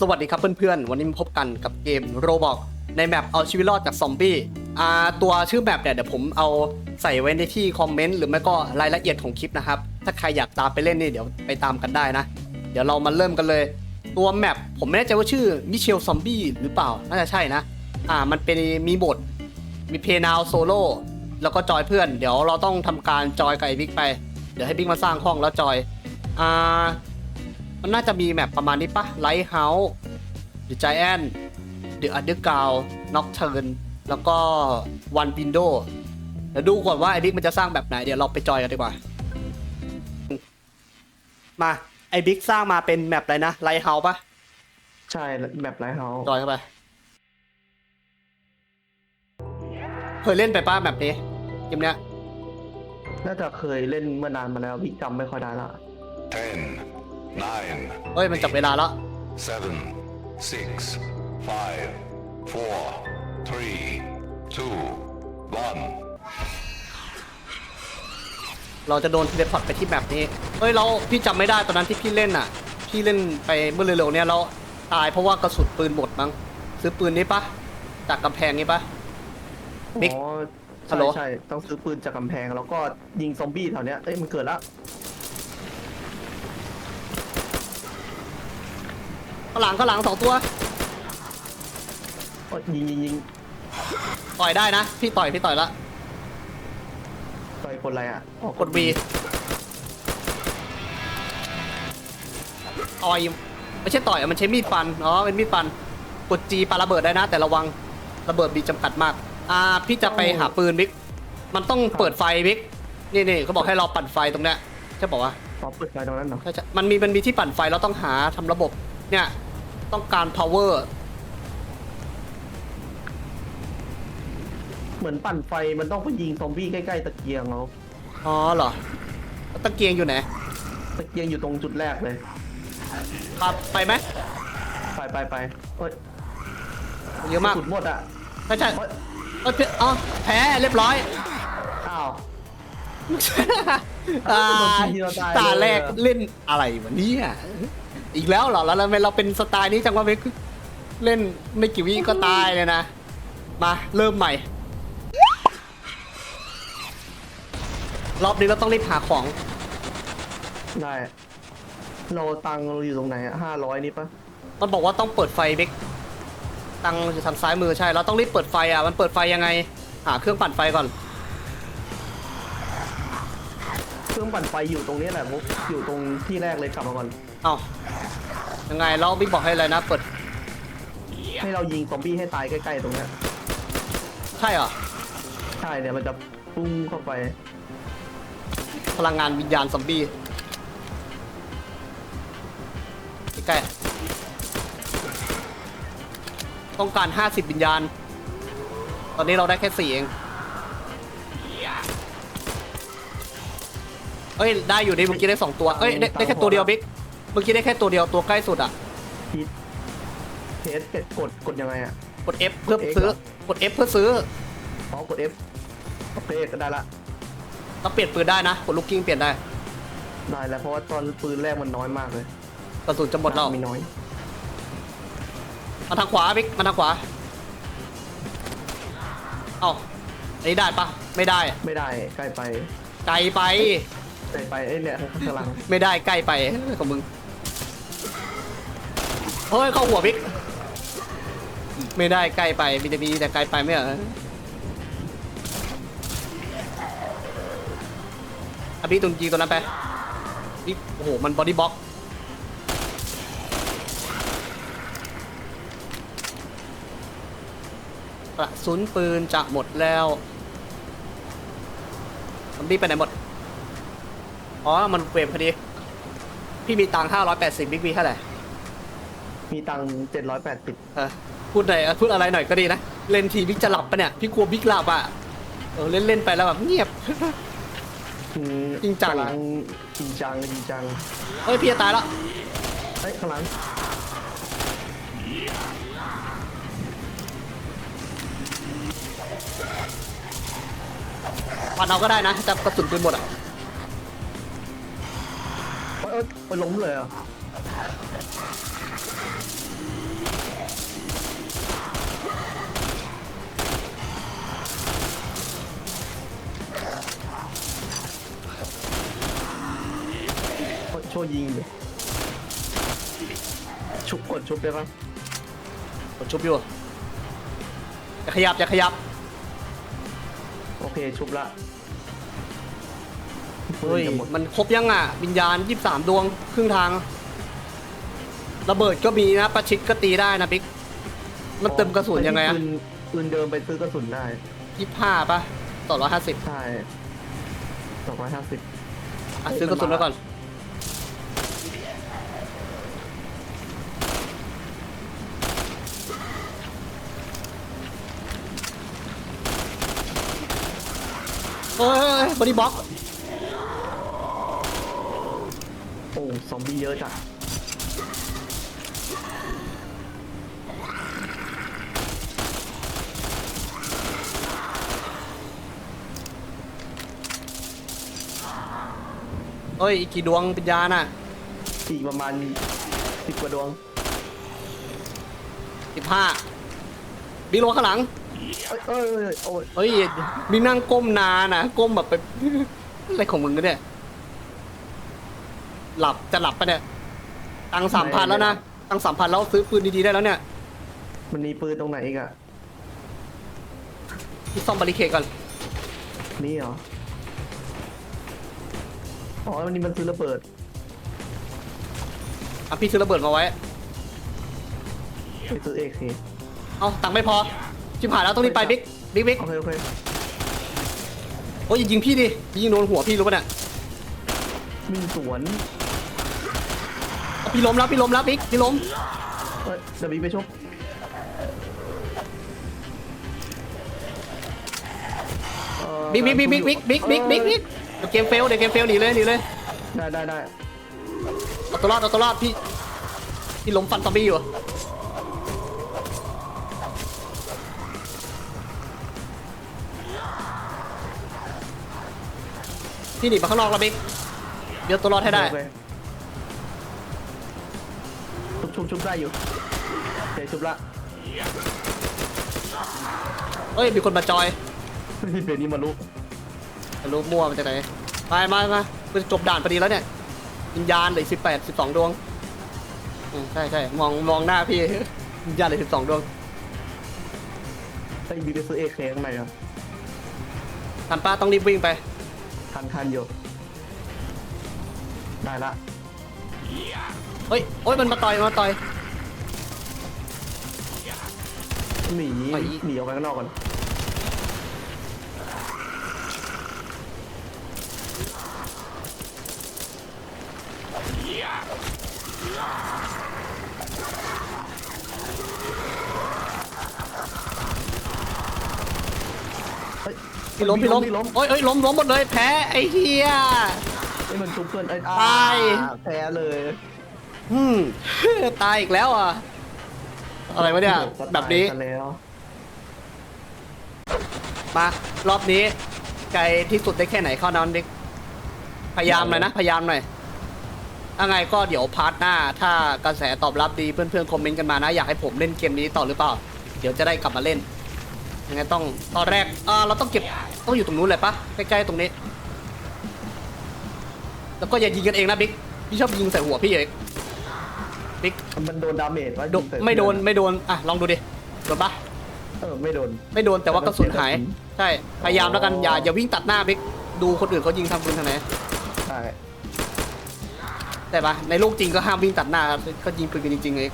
สวัสดีครับเพื่อนๆ วันนี้มาพบกันกับเกมโรบอกในแมปเอาชีวิตรอดจากซอมบี้อ่าตัวชื่อแมปเนี่ยเดี๋ยวผมเอาใส่ไว้ในที่คอมเมนต์หรือไม่ก็รายละเอียดของคลิปนะครับ ถ้าใครอยากตามไปเล่นนี่เดี๋ยวไปตามกันได้นะ เดี๋ยวเรามาเริ่มกันเลย ตัวแมปผมไม่แน่ใจว่าชื่อมิเชลซอมบี้หรือเปล่า น่าจะใช่นะ อ่ามันเป็นมีบท มีเพย์นาวโซโล่แล้วก็จอยเพื่อน เดี๋ยวเราต้องทำการจอยกับไอ้บิ๊กไป เดี๋ยวให้บิ๊กมาสร้างห้องแล้วจอย อ่า มันน่าจะมีแมปประมาณนี้ปะไลท์เฮาส์เดอะไจแอนเดอะอันเดอร์กราวน็อกเทิร์นแล้วก็วันวินโดว์เดี๋ยวดูก่อนว่าไอ้บิ๊กมันจะสร้างแบบไหน เดี๋ยวเราไปจอยกันดีกว่า มา ไอ้บิ๊กสร้างมาเป็นแมปอะไรนะไลท์เฮาส์ปะใช่แบบไรเฮาจอยเข้าไปเคยเล่นไปป้าแบบนี้เกมเนี้ยน่าจะเคยเล่นเมื่อนานมาแล้วพี่จำไม่ค่อยได้ละ Ten, nine, เฮ้ยมันจับเวลาแล้ว seven, six, five, four, three, two, one. เราจะโดนเทเลพอร์ตไปที่แมปนี้ เฮ้ยเราพี่จำไม่ได้ตอนนั้นที่พี่เล่นอะ พี่เล่นไปเมื่อเร็วๆเนี่ยเราตายเพราะว่ากระสุนปืนหมดมั้ง ซื้อปืนนี้ปะจากกำแพงนี้ปะ บิ๊กอ๋อฮัลโหล ใช่ใช่ต้องซื้อปืนจากกำแพงแล้วก็ยิงซอมบี้แถวเนี้ยเอ้ยมันเกิดละ ข้างหลังข้างหลังสองตัว โอ้ยยิงยิงยิงต่อยได้นะ พี่ต่อยพี่ต่อยละ ต่อยคนอะไรอะอ๋อกด V ต่อยไม่ใช่ต่อยอะมันใช้มีดฟัน อ๋อ เป็นมีดฟัน กด G ปาระเบิดได้นะ แต่ระวังระเบิดมีจำกัดมาก อ่า พี่จะไปหาปืนบิ๊ก มันต้องเปิดไฟบิ๊ก นี่นี่เขาบอกให้เราปั่นไฟตรงเนี้ยใช่บอกว่าอ๋อเปิดไฟตรงนั้นเหรอใช่ใช่มันมีมันมีที่ปั่นไฟเราต้องหาทำระบบ เนี่ย ต้องการ power เหมือนปั่นไฟมันต้องไปยิงซอมบี้ใกล้ๆตะเกียงเราอ๋อเหรอแล้วตะเกียงอยู่ไหนตะเกียงอยู่ตรงจุดแรกเลย ครับไปไหมไปไปไปเอ้ยเยอะมากสุดหมดอะใช่ใช่เอ้ยเอ้ยเพื่อนอ๋อแพ้เรียบร้อย อ้าว อ่าโดนทีเดียวตายเลยตาแรกเล่นอะไรวะเนี่ยอีกแล้วเหรอแล้วทำไมเราเป็นสไตล์นี้จังวะเบคเล่นไม่กี่วิก็ตายเลยนะ มาเริ่มใหม่ รอบนี้เราต้องรีบหาของ ได้เราตังค์เราอยู่ตรงไหนอะห้าร้อยนี่ปะมันบอกว่าต้องเปิดไฟเบคตังอยู่ทางซ้ายมือใช่ เราต้องรีบเปิดไฟอะ มันเปิดไฟยังไง หาเครื่องปั่นไฟก่อน เครื่องปั่นไฟอยู่ตรงนี้แหละมุกอยู่ตรงที่แรกเลยกลับมาก่อนเอ้ายังไงเราบิ๊กบอกให้อะไรนะเปิดให้เรายิงซอมบี้ให้ตายใกล้ๆตรงเนี้ยใช่เหรอใช่เนี่ยมันจะปุ้งเข้าไปพลังงานวิญญาณซอมบี้ใกล้ๆต้องการ 50วิญญาณ ตอนนี้เราได้แค่4เอง อ้ยได้อยู่ดิเมื่อกี้ได้2ตัวเอ้ยได้ได้แค่ตัวเดียวบิ๊กเมื่อกี้ได้แค่ตัวเดียวตัวใกล้สุดอะพีทเทสกดกดยังไงอะกด F เพื่อกด X ซื้อเหรอกด F เพื่อซื้ออ๋อกด F โอเคก็ได้ละเราเปลี่ยนปืนได้นะกดลูกกิ้งเปลี่ยนได้ได้แล้วเพราะว่าตอนปืนแรกมันน้อยมากเลยกระสุนจะหมดแล้วมีน้อยมาทางขวาบิ๊กมาทางขวาเอ้าอันนี้ได้ปะไม่ได้ไม่ได้ใกล้ไปไกลไป ใกล้ไปเอ้เนี่ยข้างหลังไม่ได้ใกล้ไปของมึงเฮ้ยเข้าหัวบิ๊กไม่ได้ใกล้ไปมีแต่มีแต่ไกลไปไม่เหรออะพี่ตรงจีตัวนั้นไปบิ๊กโอ้โห มันบอดี้บ็อก กระสุนปืนจะหมดแล้วซอมบี้ไปไหนหมด อ๋อ มันเวฟพอดี พี่มีตังค์580บิ๊กมีเท่าไหร่มีตังค์เจ็ดร้อยแปดสิบเออพูดหน่อยเออพูดอะไรหน่อยก็ดีนะ เล่นทีบิ๊กจะหลับปะเนี่ย พี่กลัวบิ๊กหลับอะ เออเล่นเล่นๆไปแล้วแบบเงียบ จริงจังกำลังจริงจังจริงจังเฮ้ยพี่จะตายแล้วเอ้ยข้างหลังปันเอาก็ได้นะจะกระสุนปืนหมดอะ เออไปล้มเลยอะช่วยยิงเลยชุบกดชุบได้ปะกดชุบอยู่จะขยับจะขยับ โอเคชุบละ เฮ้ยจะหมดมันครบยังอะวิญญาณ 23 ดวงครึ่งทาง ระเบิดก็มีนะประชิดก็ตีได้นะบิ๊กมันเติมกระสุนยังไงอะปืนปืนเดิมไปซื้อกระสุนได้25ป่ะต่อ150ใช่สองร้อยห้าสิบอะซื้อกระสุนแล้วก่อนเฮ้ยบอดี้บ็อก โอ้ ซอมบี้เยอะจัดเฮ้ยอีกกี่ดวงวิญญาณอะสี่ประมาณสิบกว่าดวง15บิ๊กลงข้างหลัง เอ้ยเอ้ยเอ้ยโอ้ย เฮ้ยมีนั่งก้มนานนะก้มแบบไป อะไรของมึงกันเนี่ย หลับจะหลับปะเนี่ยตังสามพันแล้วนะตังสามพันแล้วซื้อปืนดีๆได้แล้วเนี่ยมันมีปืนตรงไหนอีกอะพี่ซ่อมบาริเคดก่อนนี่เหรอ อ๋อวันนี้มันซื้อระเบิด อะพี่ซื้อระเบิดมาไว้ไปซื้อเอเคเอาตังค์ไม่พอชิบหายแล้วต้องรีบไปบิ๊กบิ๊กบิ๊กโอเคโอเคโอ้ยอย่ายิงพี่ดิยิงโดนหัวพี่รู้ปะเนี่ยมีสวน พี่ล้มแล้วพี่ล้มแล้วบิ๊กพี่ล้มเอ้ยเดี๋ยวบีไปชกเอ่อบิ๊กบิ๊กบิ๊กบิ๊กบิ๊กบิ๊กบิ๊กบิ๊กบิ๊กเดี๋ยวเกมเฟลเดี๋ยวเกมเฟลหนีเลยหนีเลยได้ได้ได้เอาตัวรอดเอาตัวรอดพี่พี่ล้มฟันซอมบี้อยู่พี่หนีมาข้างนอกแล้วบิ๊กเดี๋ยวตัวรอดให้ได้ โอเค ชุบชุบได้อยู่โอเคชุบละเฮ้ยมีคนมาจอยเดี๋ยวนี้มาลุไม่รู้มั่วมาจากไหนมามามาเพิ่งจบด่านพอดีแล้วเนี่ยวิญญาณเหลือสิบแปดสิบสองดวงอืมใช่ใช่มองมองหน้าพี่วิญญาณเหลือสิบสองดวงไอ้บีไปซื้อเอเคข้างในครับทันป้าต้องรีบวิ่งไป ทันทันอยู่ได้ละ เฮ้ยโอ้ยมันมาต่อยมาต่อย หนีไปหนีออกไปข้างนอกก่อนเฮ้ยพี่ล้มพี่ล้มพี่ล้มโอ้ยเอ้ยล้มล้มหมดเลยแพ้ไอ้เหี้ย ไอ้ยมันชุบเพื่อนไอ้ตาย แพ้เลย อืม ตายอีกแล้วอะ อะไรวะเนี่ย แบบนี้ตายซะแล้วมารอบนี้ ไกลที่สุดได้แค่ไหนเข้านอนดิพยายามหน่อยนะ พยายามหน่อยถ้าไงก็เดี๋ยวพาร์ทหน้า ถ้ากระแสตอบรับดีเพื่อนๆคอมเมนต์กันมานะ อยากให้ผมเล่นเกมนี้ต่อหรือเปล่า เดี๋ยวจะได้กลับมาเล่น ยังไงต้องตอนแรกอ่าเราต้องเก็บต้องอยู่ตรงนู้นเลยปะใกล้ๆตรงนี้ แล้วก็อย่ายิงกันเองนะบิ๊กพี่ชอบยิงใส่หัวพี่เอง บิ๊กมันโดนดาเมจวะโดยิงใส่ไม่โดนเพื่อไม่โดนอะลองดูดิโดนปะเออไม่โดน ไม่โดนแต่ว่ากระสุนหายกระสุนใช่พยายามแล้วกันอย่าอย่าวิ่งตัดหน้าบิ๊กดูคนอื่นเขายิงทำปืนทางไหนใช่แต่ปะในโลกจริงก็ห้ามวิ่งตัดหน้าครับก็ยิงปืนกันจริงๆเลย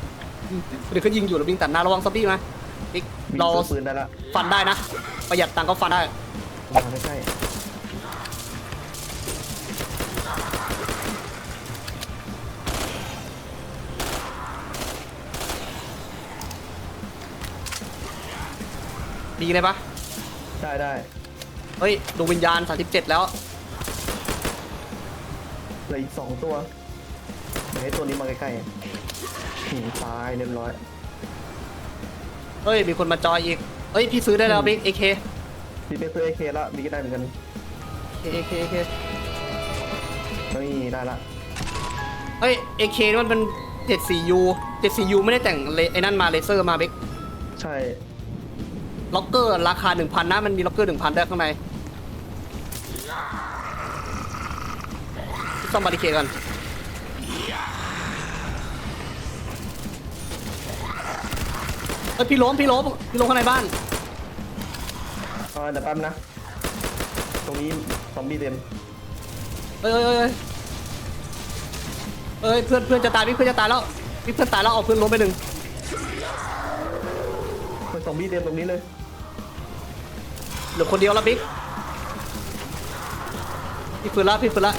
หรือเขายิงอยู่แล้ววิ่งตัดหน้าระวังซอมบี้นะบิ๊กวิ่งเราซื้อปืนได้ละฟันได้นะ ประหยัดตังค์ก็ฟันได้ มาใกล้ ดีเลยปะๆได้ได้เฮ้ยดวงวิญญาณ 37 แล้ว เหลืออีกสองตัวเดี๋ยวให้ตัวนี้มาใกล้ๆหืมตายเรียบร้อย เฮ้ย มีคนมาจอยอีก เฮ้ย พี่ซื้อได้แล้วบิ๊กเอเคบีไปซื้อเอเคละบีก็ได้เหมือนกันเอเคเอเคนี่ได้ละเฮ้ยเอเคนี่มันเป็น 74U 74U ไม่ได้แต่งเลไอ้นั่นมาเลเซอร์มาบิ๊กใช่ ล็อกเกอร์ราคา 1,000นะมันมีล็อกเกอร์1,000ได้ข้างในซ่อมบาริเคดกันเอ้ยพี่ล้มพี่ล้มพี่ล้มข้างในบ้าน อ่าเดี๋ยวแป๊บนะ ตรงนี้ซอมบี้เต็มเอ้ยเอ้ยเอ้ยเพื่อนเพื่อนจะตายพี่เพื่อนจะตายแล้วพี่เพื่อนตายแล้วเอาเพื่อนล้มไปหนึ่ง มันซอมบี้เต็มตรงนี้เลย ลือคนเดียวแล้วบิ๊กพี่ฟื้นละพี่ฟื้นละ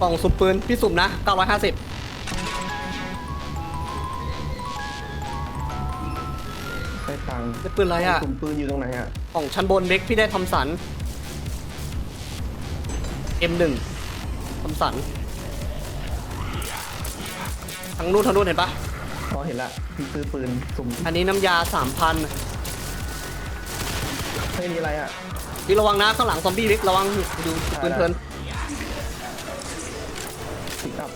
กล่องสุ่มปืน พี่สุ่มนะ 950ใช้ตังค์ได้ปืนอะไรอะสุ่มปืนอยู่ตรงไหนอะของชั้นบนเบ็กพี่ได้ทำสัน M1 ทำสันทางนู้นทางนู้นเห็นปะอ๋อเห็นละพี่ซื้อปืนสุ่มอันนี้น้ำยา3,000ไม่มีอะไรอะพี่ระวังนะข้างหลังซอมบี้เบ็กระวังดูปืนเพลินปิกอัพ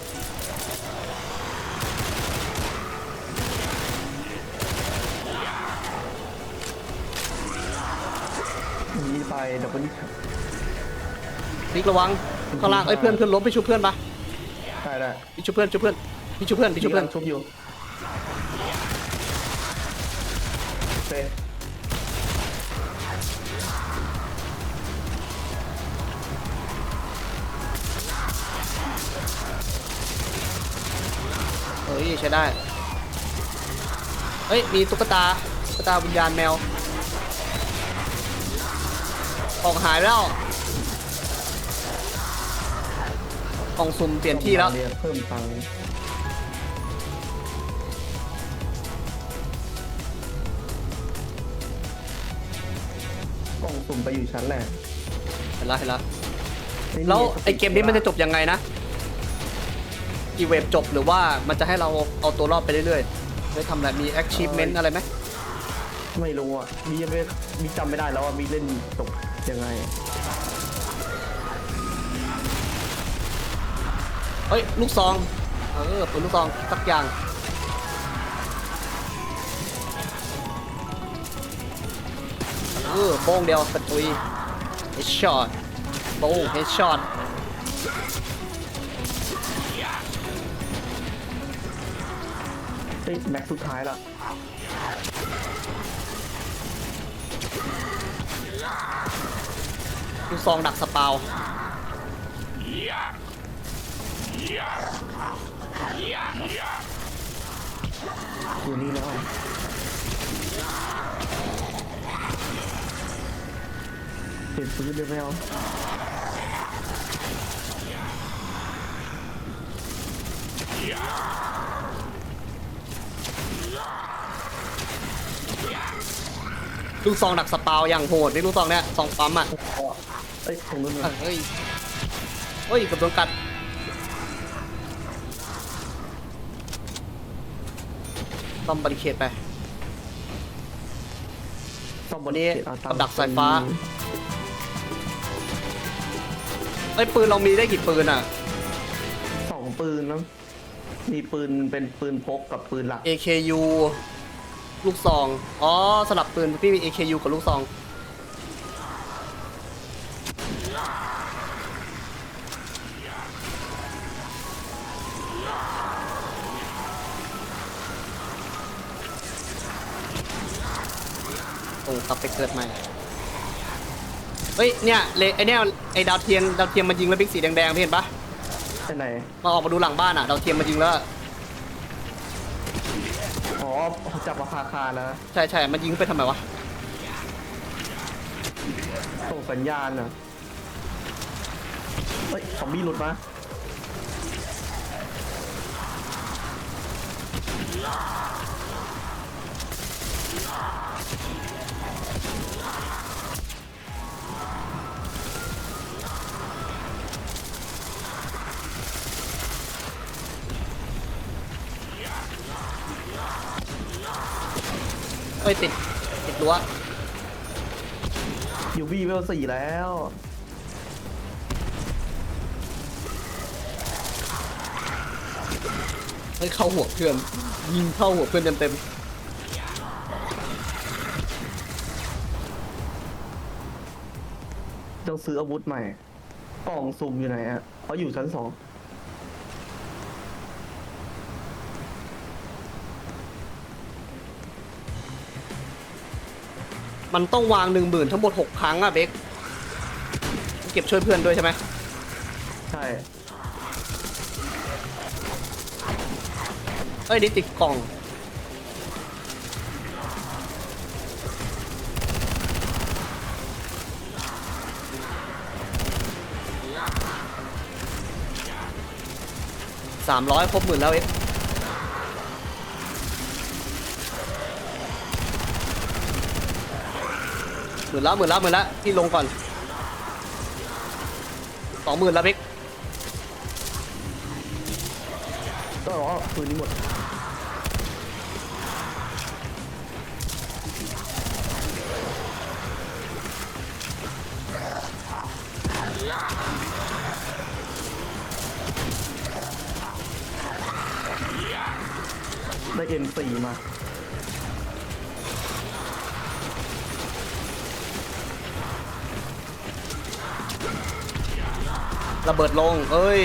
มีไปเดี๋ยววันนี้บิ๊กระวัง ข้างล่างเอ้ยเพื่อนเพื่อนล้มไปช่วยเพื่อนปะได้ได้พี่ช่วยเพื่อนช่วยเพื่อนพี่ช่วยเพื่อนพี่ช่วยเพื่อนชุบอยู่โอเคเฮ้ยใช้ได้ เฮ้ยมีตุ๊กตาตุ๊กตาวิญญาณแมว ออกหายแล้ว กล่องสุ่มเปลี่ยนที่แล้วเรียกเพิ่มตังค์กล่องสุ่มไปอยู่ชั้นแหละเห็นแล้วเห็นแล้วม่มีแล้วสไอเกมนี้มันจะจบยังไงนะกี่เวฟจบหรือว่ามันจะให้เราเอาตัวรอดไปเรื่อยๆได้ทำอะไรมี achievement อะไรไหมไม่รู้อะมียังไม่มีจำไม่ได้แล้วว่ามีเล่นจบยังไง เฮ้ยลูกซอง เออปืนลูกซองสักอย่าง เออโป้งเดียวกระตุยเฮดช็อตโป้งเฮดช็อตเฮ้ยแม็กสุดท้ายละลูกซองดักสปาว อยู่นี่แล้วเปลี่ยนปืนเลยไม่เอาลูกซองดักสปาวอย่างโหดนี่ลูกซองเนี่ยซองปั๊มอะ เอ้ยตรงนู้นเอนะอเฮ้ยเฮ้ยเกับโดนกัด ต้อมบาริเคดไปซ่อมบวันนนี้เขตเอาตังกับค์ดักสายฟ้าเฮ้ยปืนเรามีได้กี่ปืนอะ สองปืนนะมีปืนเป็นปืนพกกับปืนหลัก AKU ลูกซอง อ๋อ สลับปืนพี่มี AKU กับลูกซอง เฮ้ยเนี่ยเลไอเนี่ยไอดาวเทียมดาวเทียมมันยิงแล้วบิ๊กสีแดงๆพี่เห็นปะไปไหน มาออกมาดูหลังบ้านอะดาวเทียมมันยิงแล้วอ๋อจับราคาคาแล้วใช่ใช่มันยิงไปทำไมวะส่งสัญญาณอะเฮ้ยซอมบี้หลุดมา อ้ยติดติดรั้วยูวีเวลสี่แล้ว เฮ้ยเข้าหัวเพื่อนยิงเข้าหัวเพื่อนเต็มๆต้องซื้ออาวุธใหม่กล่องสุ่มอยู่ไหนอะเขาอยู่ชั้นสอง มันต้องวางหนึ่งหมื่นทั้งหมดหกครั้งอะเบคเก็บช่วยเพื่อนด้วยใช่ไหมใช่เอ้ยนี่ติดกล่อง สามร้อยครบหมื่นแล้วเอ็ก หมื่นละหมื่นละหมื่นละพี่ลงก่อนสองหมื่นล้วเบกก็รอปืนนี้หมด ระเบิดลง เอ้ย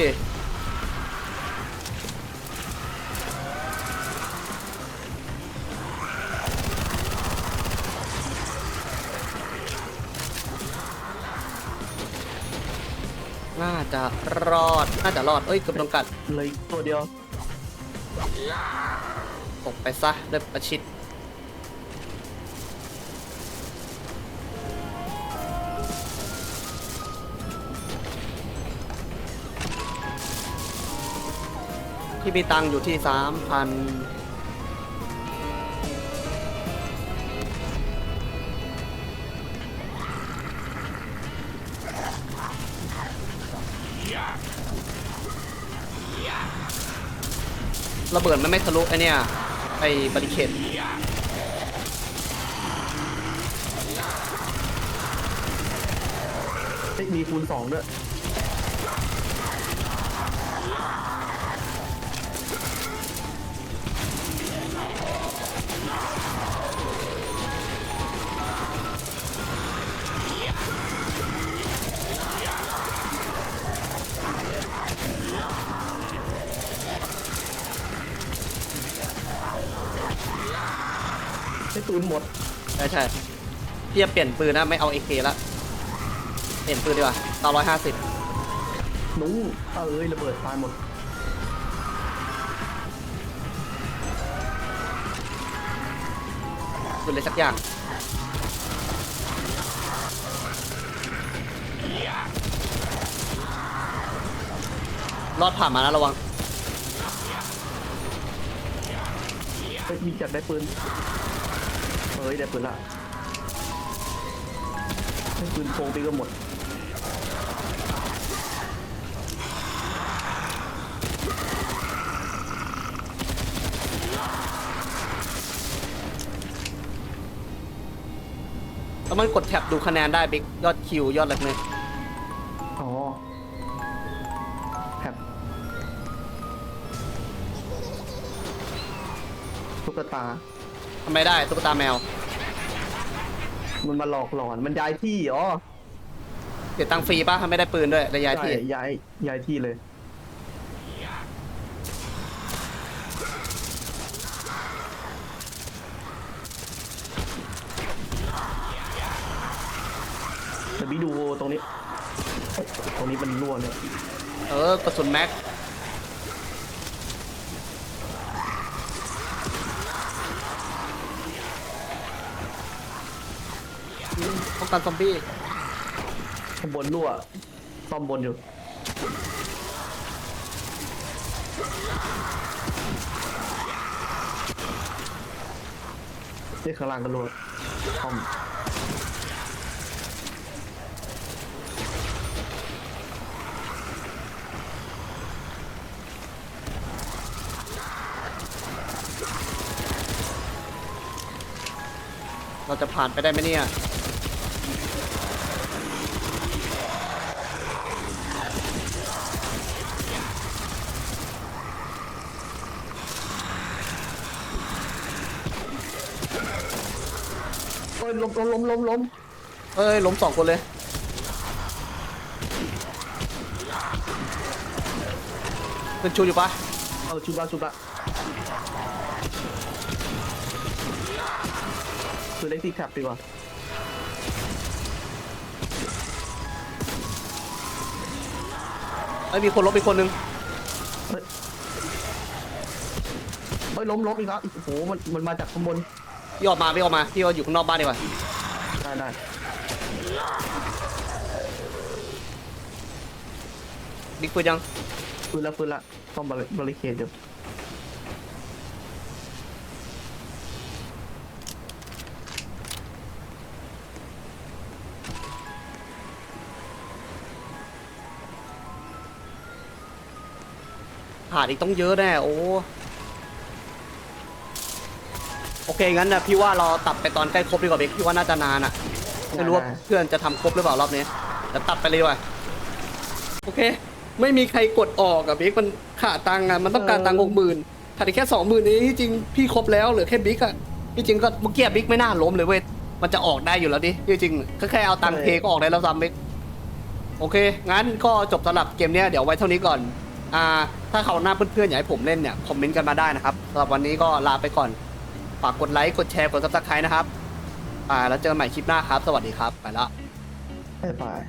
น่าจะรอด น่าจะรอด เอ้ยเกือบโดนกัดเลยตัวเดียวตกไปซะด้วยประชิด ที่มีตังค์อยู่ที่สามพันระเบิดมันไม่ทะลุไอเนี่ยไอบริเคดมีคูณสองด้วย ปืนหมดใช่ใช่พี่จะเปลี่ยนปืนนะไม่เอาเอเคละเปลี่ยนปืนดีกว่าเก้าร้อยห้าสิบนุ้งเอ้ยระเบิดตายหมดปืนเลยสักอย่างรอดผ่านมานะระวังเฮ้ยมีจัดได้ปืน เฮ้ยได้ปืนละได้ปืนโฟงไปก็หมดแล้วมันกดแท็บดูคะแนนได้บิ๊กยอดคิวยอดอะไรพวกนี้อ๋อแท็บตุ๊กตา ทำไมได้ตุ๊กตาแมวมันมาหลอกหลอน มันย้ายที่อ๋อเสียตังค์ฟรีป่ะทำไม่ได้ปืนด้วยระยะที่ ใช่ย้ายย้ายที่เลย แต่พี่ดูตรงนี้ ตรงนี้มันรั่วเลย เออกระสุนแม็ก อืมป้องกันซอมบี้ข้างบนรั่วซ่อมบนอยู่นี่ข้างล่างก็รั่วซ่อมเราจะผ่านไปได้ไหมเนี่ย ล้มล้มล้มล้มล้มเอ้ยล้มสองคนเลย เป็นชูอยู่ปะเออชูปะชูปะคือเล็กที่ขับดีกว่าไอ้มีคนล้มอีกคนนึงเฮ้ยล้มล้มอีกแล้วโอ้โหมันมันมาจากข้างบน พี่ออกมาพี่ออกมาพี่ว่าอยู่ข้างนอกบ้านดีกว่าได้ได้บิ๊กปืนยังฟื้นละฟื้นละต้องบริบริเคดอยู่ขาดอีกต้องเยอะแน่โอ้ โอเคงั้นนะพี่ว่าเราตัดไปตอนใกล้ครบดีกว่าบิ๊กพี่ว่าน่าจะนานอะไม่รู้ว่าเพื่อนจะทำครบหรือเปล่ารอบนี้เดี๋ยวตัดไปเลยดีกว่ะโอเค ไม่มีใครกดออกอะบิ๊กมันขาดตังค์อะมันต้องการตังค์หกหมื่นขาดอีกแค่สองหมื่นนี้ที่จริงพี่ครบแล้วเหลือแค่บิ๊กอะที่จริงก็เมื่อกี้บิ๊กไม่น่าล้มเลยเว้ยมันจะออกได้อยู่แล้วดิที่จริงก็แค่เอาตังค์เพก็ออกได้แล้วซ้ำบิ๊กโอเค งั้นก็จบสำหรับเกมเนี้ยเดี๋ยวไว้เท่านี้ก่อน อ่า ถ้าเขาวหน้าเพื่อนๆอยากให้ผมเล่นเนี่ยคอมเมนต์กันมาได้นะครับสำหรับวันนี้ก็ลาไปก่อน ฝากกดไลค์กดแชร์กดซับสไครต์นะครับอ่าแล้วเจอกันใหม่คลิปหน้าครับ สวัสดีครับ ไปละ บ๊ายบาย